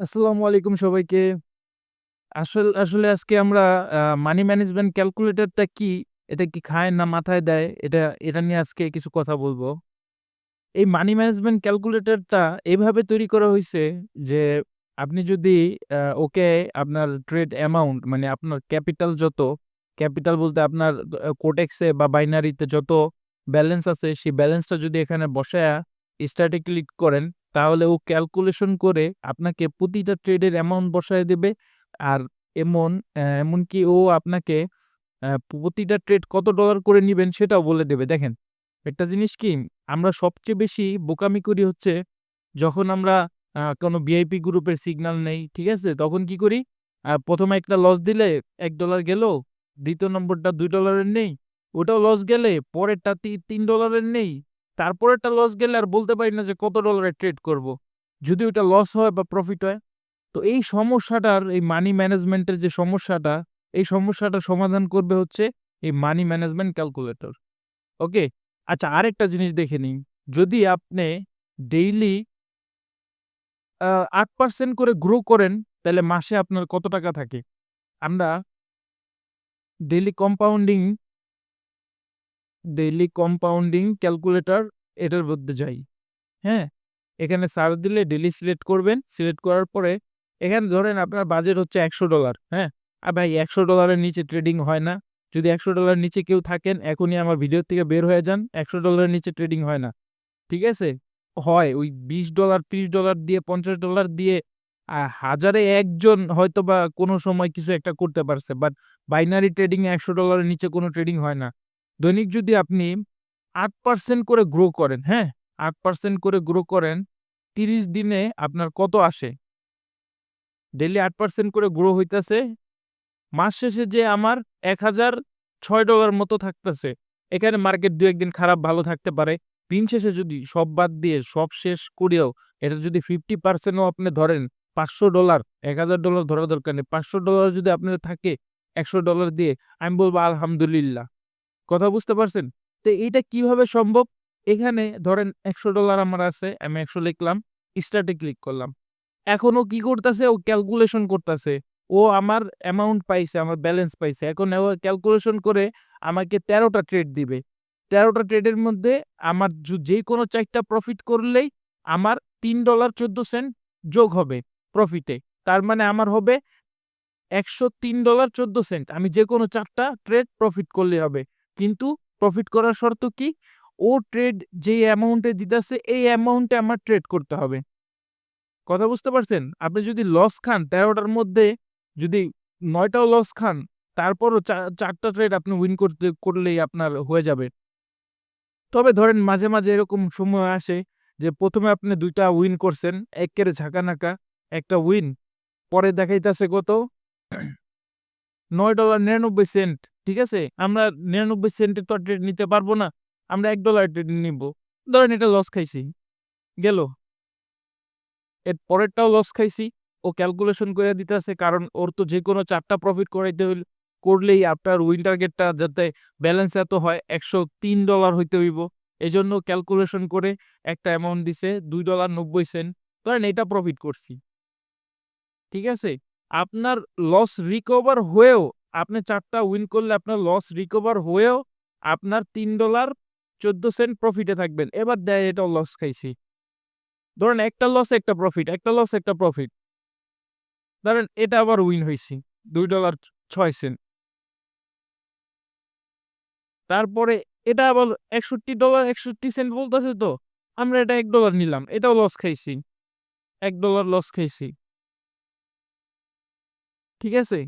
আসসালামু আলাইকুম সবাইকে। আসল আসলে আজকে আমরা মানি ম্যানেজমেন্ট ক্যালকুলেটরটা কি? এটা কি খায় না মাথায় দেয়? এটা এটা নিয়ে আজকে কিছু কথা বলব এই মানি ম্যানেজমেন্ট ক্যালকুলেটরটা এভাবে তৈরি করা হয়েছে যে আপনি যদি ওকে আপনার ট্রেড অ্যামাউন্ট মানে আপনার ক্যাপিটাল যত, ক্যাপিটাল বলতে আপনার কোটেক্সে বা বাইনারিতে যত ব্যালেন্স আছে সেই ব্যালেন্সটা যদি এখানে বসায়া স্টার্ট এ ক্লিক করেন তাহলে ও ক্যালকুলেশন করে আপনাকে প্রতিটা ট্রেডের অ্যামাউন্ট বসায় দেবে। আর এমন এমনকি ও আপনাকে প্রতিটা ট্রেড কত ডলার করে নিবেন সেটাও বলে দেবে। দেখেন, একটা জিনিস কি আমরা সবচেয়ে বেশি বোকামি করি হচ্ছে যখন আমরা কোনো ভিআইপি গ্রুপের সিগন্যাল নেই, ঠিক আছে? তখন কি করি? প্রথমে একটা লস দিলে এক ডলার গেল, দ্বিতীয় নম্বরটা দুই ডলারের নেই, ওটাও লস গেলে পরেরটা তি $৩ নেই, তারপরেরটা লস গেলে আর বলতে পারি না যে কত ডলারে ট্রেড করব। যদি ওইটা লস হয় বা প্রফিট হয়। তো এই সমস্যাটার এই মানি ম্যানেজমেন্টের যে সমস্যাটা, এই সমস্যাটার সমাধান করবে হচ্ছে এই মানি ম্যানেজমেন্ট ক্যালকুলেটর। ওকে? আচ্ছা আরেকটা জিনিস দেখে নিই। যদি আপনি ডেইলি আ ৮% করে গ্রো করেন তাহলে মাসে আপনার কত টাকা থাকে? আমরা daily compounding daily compounding calculator এটার মধ্যে যাই। হ্যাঁ? এখানে সার্চ দিলে ডেইলি সিলেক্ট করবেন। সিলেক্ট করার পরে এখানে ধরেন আপনার বাজেট হচ্ছে $১০০ হ্যাঁ? আর ভাই একশো ডলারের নিচে ট্রেডিং হয় না। যদি $১০০ এর নিচে কেউ থাকেন এখনই আমার ভিডিও থেকে বের হয়ে যান। একশো ডলারের নিচে ট্রেডিং হয় না। ঠিক আছে? হয় ওই $২০, $৩০ দিয়ে $৫০ দিয়ে হাজারে ১ জন হয়তোবা কোনো সময় কিছু একটা করতে পারছে। বাট বাইনারি ট্রেডিং একশো $১০০ নিচে কোনো ট্রেডিং হয় না। দৈনিক যদি আপনি ৮% করে গ্রো করেন, হ্যাঁ? ৮% করে গ্রো করেন, ৩০ দিনে আপনার কত আসে? ডেইলি ৮% করে গ্রো হইতাছে। মাস শেষে যে আমার $১,০০৬ মতো থাকতেছে। এখানে মার্কেট দু একদিন খারাপ ভালো থাকতে পারে। দিন শেষে যদি সব বাদ দিয়ে সব শেষ করেও এটা যদি 50% ও আপনি ধরেন পাঁচশো ডলার এক হাজার ডলার ধরা দরকার নেই। $৫০০ যদি আপনার থাকে $১০০ দিয়ে আমি বলব আলহামদুলিল্লাহ। কথা বুঝতে পারছেন? তো এইটা কীভাবে সম্ভব? এখানে ধরেন $১০০ আমার আছে। আমি ১০০ লিখলাম। স্টার্ট ক্লিক করলাম। এখন ও কি করতাছে? ও ক্যালকুলেশন করতাছে। ও আমার অ্যামাউন্ট পাইছে, আমার ব্যালেন্স পাইছে। এখন ও ক্যালকুলেশন করে আমাকে তেরোটা ট্রেড দিবে। তেরোটা ট্রেডের মধ্যে আমার যে যেকোনো ৪ টা প্রফিট করলেই আমার $৩.১৪ যোগ হবে প্রফিটে। তার মানে আমার হবে $১০৩.১৪ আমি যেকোনো ৪ টা ট্রেড প্রফিট করলেই হবে। কিন্তু প্রফিট করার শর্ত কি? ও ট্রেড যেই অ্যামাউন্টে দিতেছে এই অ্যামাউন্টে আমার ট্রেড করতে হবে। কথা বুঝতে পারছেন? আপনি যদি লস খান তেরোটার মধ্যে যদি ৯ টাও লস খান তারপরও চারটা ট্রেড আপনি উইন করতে করলেই আপনার হয়ে যাবে। তবে ধরেন মাঝে, মাঝে এরকম সময় আসে যে প্রথমে আপনি দুইটা উইন করছেন, এক্কেরে ঝাঁকানাকা একটা উইন। পরে দেখাইতাছে কত? $৯.৯৯ ঠিক আছে? আমরা ৯৯ সেন্টের তো ট্রেড নিতে পারব না। আমরা এক ডলার ট্রেড নিব। ধরেন এটা লস খাইছি। গেল। এর পরেরটাও লস খাইছি। ও ক্যালকুলেশন কইরা দিতেছে, কারণ ওর তো যেকোনো ৪ টা প্রফিট করাইতে হইল, করলেই আপনার উইন টার্গেটটা যাতে ব্যালেন্স এত হয় $১০৩ হইতে হইব। এজন্য ক্যালকুলেশন করে একটা অ্যামাউন্ট দিছে $২.৯০ ধরেন এটা প্রফিট করছি। ঠিক আছে? আপনার লস রিকভার হয়েও আপনি চারটা উইন করলে আপনার লস রিকভার হয়েও আপনার $৩.১৪ প্রফিটে থাকবেন। এবার দেয় এটাও লস খাইছি। ধরেন একটা লস একটা প্রফিট, একটা লস একটা প্রফিট। ধরেন এটা আবার উইন হয়েছি দুই ডলার ছয় সেন্ট তারপরে এটা আবার $৬১.৬১ বলতেছে তো। আমরা এটা এক ডলার নিলাম। এটাও লস খাইছি। এক ডলার লস খাইছি। ঠিক আছে?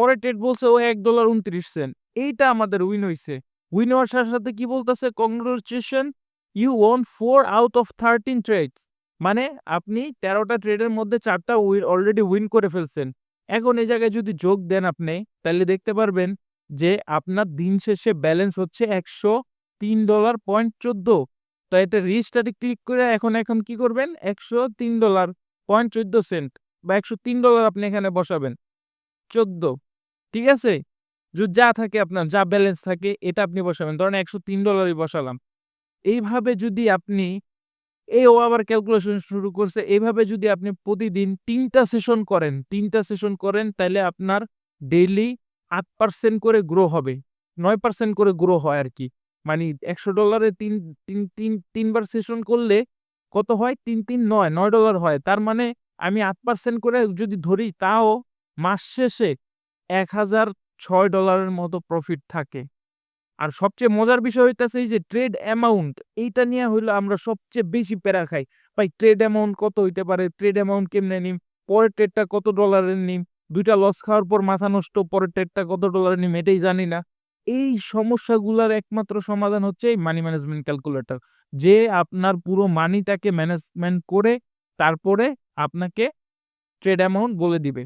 পরের ট্রেড বলছে ও $১.২৯ এইটা আমাদের উইন হইছে। উইন হওয়ার সাথে, সাথে কি বলতেছে? Congratulation you one four out of 13 trades মানে আপনি তেরোটা ট্রেডের মধ্যে ৪ টা উই অলরেডি উইন করে ফেলছেন। এখন এই জায়গায় যদি যোগ দেন আপনি তাহলে দেখতে পারবেন যে আপনার দিন শেষে ব্যালেন্স হচ্ছে $১০৩.১৪ তো এটা রিস্টার্ট এ ক্লিক করে এখন, এখন কি করবেন? $১০৩.১৪ বা $১০৩ আপনি এখানে বসাবেন। ১৪ ঠিক আছে? য যা থাকে আপনার, যা ব্যালেন্স থাকে, এটা আপনি বসাবেন। ধরেন একশো তিন ডলারই বসালাম। এইভাবে যদি আপনি এও আবার ক্যালকুলেশন শুরু করছে, এইভাবে যদি আপনি প্রতিদিন তিনটা সেশন করেন, তিনটা সেশন করেন, তাহলে আপনার ডেইলি আট পার্সেন্ট করে গ্রো হবে নয় পার্সেন্ট করে গ্রো হয় আর কি মানে একশো ডলারে তিন তিন তিন, তিনবার সেশন করলে কত হয় তিন তিন, নয় নয় ডলার হয় তার মানে আমি আট পার্সেন্ট করে যদি ধরি, তাও মাস শেষে এক হাজার ছয় ডলারের মতো প্রফিট থাকে। আর সবচেয়ে মজার বিষয় হইতেছে এই যে ট্রেড অ্যামাউন্ট এইটা নিয়ে হইল আমরা সবচেয়ে বেশি প্যারা খাই। ভাই ট্রেড অ্যামাউন্ট কত হইতে পারে? ট্রেড অ্যামাউন্ট কেমনে নিম? পরের ট্রেডটা কত ডলারের নিম? দুইটা লস খাওয়ার পর মাথা নষ্ট, পরের ট্রেডটা কত ডলারের নিম? এটাই জানি না। এই সমস্যাগুলোর একমাত্র সমাধান হচ্ছে এই মানি ম্যানেজমেন্ট ক্যালকুলেটর যে আপনার পুরো মানিটাকে ম্যানেজমেন্ট করে তারপরে আপনাকে ট্রেড অ্যামাউন্ট বলে দিবে।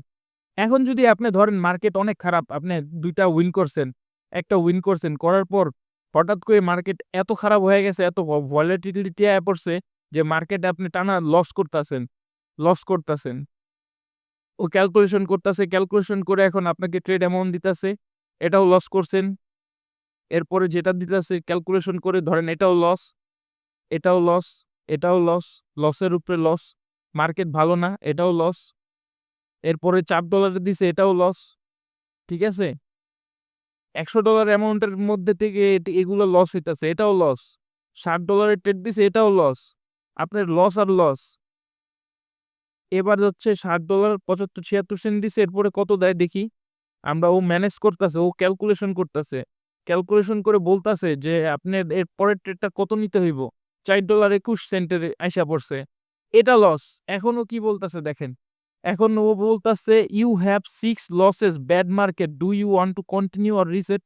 এখন যদি আপনি ধরেন মার্কেট অনেক খারাপ, আপনি দুইটা উইন করছেন, একটা উইন করছেন, করার পর হঠাৎ করে মার্কেট এত খারাপ হয়ে গেছে, এত ভলিটিলিটি আয় পড়ছে যে মার্কেটে আপনি টানা লস করতেছেন লস করতেছেন। ও ক্যালকুলেশন করতেছে ক্যালকুলেশন করে এখন আপনাকে ট্রেড অ্যামাউন্ট দিতেছে, এটাও লস করছেন। এরপরে যেটা দিতেছে ক্যালকুলেশন করে ধরেন এটাও লস এটাও লস এটাও লস লসের উপরে লস মার্কেট ভালো না, এটাও লস এরপরে চার ডলারে দিছে, এটাও লস ঠিক আছে? একশো ডলার অ্যামাউন্টের মধ্যে থেকে এগুলো লস হইতেছে, এটাও লস ষাট ডলারের ট্রেড দিছে, এটাও লস আপনার লস আর লস এবার হচ্ছে ষাট ডলার পঁচাত্তর, ছিয়াত্তর সেন্ট দিছে, এরপরে কত দেয় দেখি? আমরা ও ম্যানেজ করতেছে, ও ক্যালকুলেশন করতেছে। ক্যালকুলেশন করে বলতাছে যে আপনার এর পরের ট্রেডটা কত নিতে হইব? চার ডলার একুশ সেন্টের আইসা পড়ছে। এটা লস এখনও কি বলতাছে দেখেন? এখন ও বলতাছে you have six losses bad market do you want to continue or reset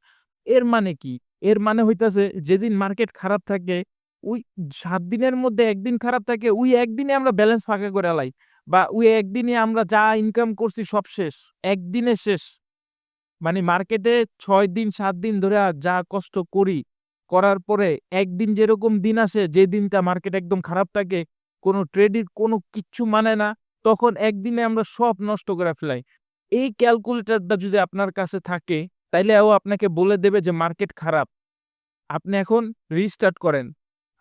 এর মানে কি? এর মানে হইতাছে, যেদিন মার্কেট খারাপ থাকে, ওই সাত দিনের মধ্যে একদিন খারাপ থাকে, ওই একদিনে আমরা ব্যালেন্স ফাঁকা করে আলাই বা ওই একদিনে আমরা যা ইনকাম করছি সব শেষ, একদিনে শেষ। মানে মার্কেটে ছয় দিন, সাত দিন ধরে যা কষ্ট করি, করার পরে একদিন যেরকম দিন আসে যে দিনটা মার্কেট একদম খারাপ থাকে, কোনো ট্রেডির কোনো কিচ্ছু মানে না। তখন একদিনে আমরা সব নষ্ট করে ফেলাই। এই ক্যালকুলেটরটা যদি আপনার কাছে থাকে, তাইলে ও আপনাকে বলে দেবে যে মার্কেট খারাপ। আপনি এখন রিস্টার্ট করেন।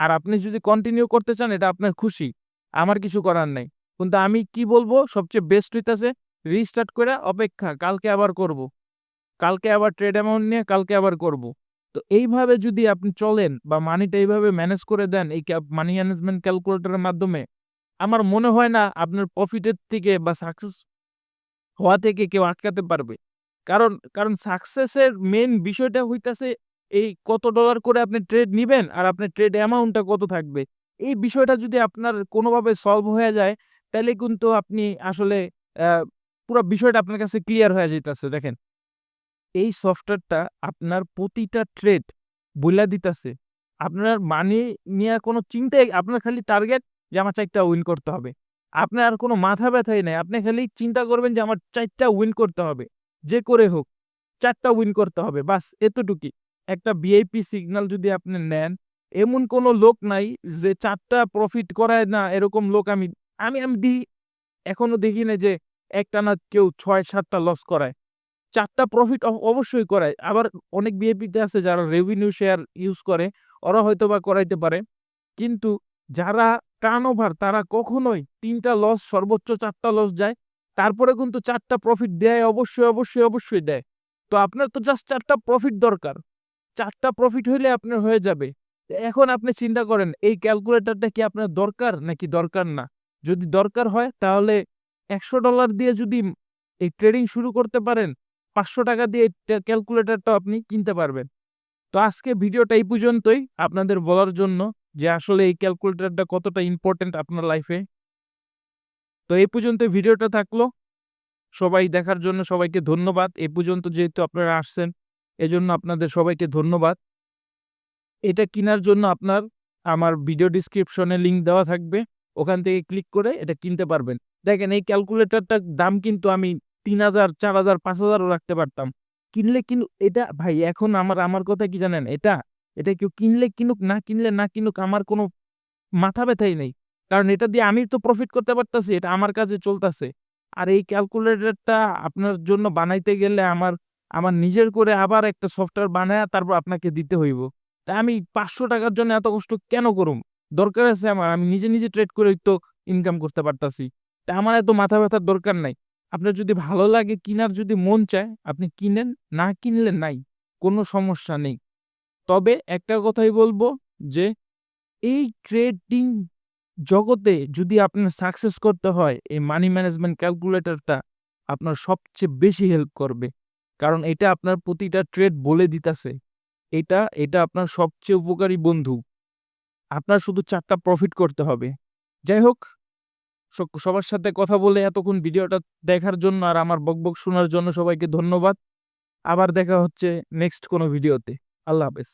আর আপনি যদি কন্টিনিউ করতে চান, এটা আপনার খুশি। আমার কিছু করার নাই। কিন্তু আমি কি বলব? সবচেয়ে বেস্ট হইতাছে রিস্টার্ট করে অপেক্ষা, কালকে আবার করব। কালকে আবার ট্রেড অ্যামাউন্ট নিয়ে কালকে আবার করব। তো এইভাবে যদি আপনি চলেন বা মানিটা এইভাবে ম্যানেজ করে দেন, এই মানি ম্যানেজমেন্ট ক্যালকুলেটরের মাধ্যমে আমার মনে হয় না আপনার প্রফিটের থেকে বা সাকসেস হওয়া থেকে কেউ আটকাতে পারবে। কারণ কারণ সাকসেসের মেন বিষয়টা হইতাছে এই কত ডলার করে আপনি ট্রেড নিবেন আর আপনার ট্রেড অ্যামাউন্টটা কত থাকবে। এই বিষয়টা যদি আপনার কোনোভাবে সলভ হয়ে যায়, তাহলে কিন্তু আপনি আসলে পুরো বিষয়টা আপনার কাছে ক্লিয়ার হয়ে যাইতেছে, দেখেন। এই সফটওয়্যারটা আপনার প্রতিটা ট্রেড বইলা দিতেছে। আপনার মানি নিয়ে কোনো চিন্তাই, আপনার খালি টার্গেট যে আমার চারটা উইন করতে হবে। আপনার আর কোনো মাথা ব্যথাই নেই, আপনি খালি চিন্তা করবেন যে আমার চারটা উইন করতে হবে। যে করে হোক, চারটা উইন করতে হবে, বাস এতটুকুই। একটা ভিআইপি সিগন্যাল যদি আপনি নেন, এমন কোনো লোক নাই যে চারটা প্রফিট করায় না এরকম লোক আমি আমি আমি দি, এখনও দেখি না যে একটা না কেউ ছয়, সাতটা লস করায়। চারটা প্রফিট অবশ্যই করায়। আবার অনেক বিএপিতে আছে যারা রেভিনিউ শেয়ার ইউজ করে, ওরা হয়তো বা করাইতে পারে। কিন্তু যারা টার্ন ওভার, তারা কখনোই তিনটা লস সর্বোচ্চ চারটা লস যায়। তারপরে কিন্তু চারটা প্রফিট দেয়, অবশ্যই অবশ্যই অবশ্যই দেয়। তো আপনার তো জাস্ট চারটা প্রফিট দরকার। চারটা প্রফিট হইলে আপনার হয়ে যাবে। এখন আপনি চিন্তা করেন, এই ক্যালকুলেটরটা কি আপনার দরকার নাকি দরকার না? যদি দরকার হয়, তাহলে একশো ডলার দিয়ে যদি এই ট্রেডিং শুরু করতে পারেন, পাঁচশো টাকা দিয়ে ক্যালকুলেটরটা আপনি কিনতে পারবেন। তো আজকে ভিডিওটা এই পর্যন্তই। আপনাদের বলার জন্য যে আসলে এই ক্যালকুলেটরটা কতটা ইম্পর্টেন্ট আপনার লাইফে তো এই পর্যন্ত ভিডিওটা থাকল। সবাই দেখার জন্য সবাইকে ধন্যবাদ। এ পর্যন্ত যেহেতু আপনারা আসছেন, এজন্য আপনাদের সবাইকে ধন্যবাদ। এটা কেনার জন্য আপনার আমার ভিডিও ডিসক্রিপশনে লিংক দেওয়া থাকবে। ওখান থেকে ক্লিক করে এটা কিনতে পারবেন। দেখেন এই ক্যালকুলেটরটার দাম কিন্তু আমি তিন হাজার, চার হাজার, পাঁচ হাজারও রাখতে পারতাম। কিনলে কিন্তু এটা ভাই এখন আমার আমার কথা কি জানেন? এটা এটা কেউ কিনলে কিনুক, না কিনলে না কিনুক, আমার কোনো মাথা ব্যথাই নেই। কারণ এটা দিয়ে আমি তো প্রফিট করতে পারতাছি, এটা আমার কাছে চলতেছে। আর এই ক্যালকুলেটরটা আপনার জন্য বানাইতে গেলে আমার আমার নিজের করে আবার একটা সফটওয়্যার বানায় তারপর আপনাকে দিতে হইব। তা আমি পাঁচশো টাকার জন্য এত কষ্ট কেন করুম? দরকার আছে আমার, আমি নিজে নিজে ট্রেড করে তো ইনকাম করতে পারতাছি। তা আমার এত মাথা ব্যথার দরকার নাই। আপনার যদি ভালো লাগে, কিনার যদি মন চায়, আপনি কিনেন, না কিনলে নাই। কোনো সমস্যা নেই। তবে একটা কথাই বলব যে, এই ট্রেডিং জগতে যদি আপনার সাকসেস করতে হয়, এই মানি ম্যানেজমেন্ট ক্যালকুলেটরটা আপনার সবচেয়ে বেশি হেল্প করবে। কারণ এটা আপনার প্রতিটা ট্রেড বলে দিতেছে। এটা এটা আপনার সবচেয়ে উপকারী বন্ধু। আপনার শুধু চারটা প্রফিট করতে হবে। যাই হোক সবার সাথে কথা বলে এতক্ষণ ভিডিওটা দেখার জন্য আর আমার বকবক শোনার জন্য সবাইকে ধন্যবাদ। আবার দেখা হচ্ছে নেক্সট কোনো ভিডিওতে আল্লাহ হাফেজ।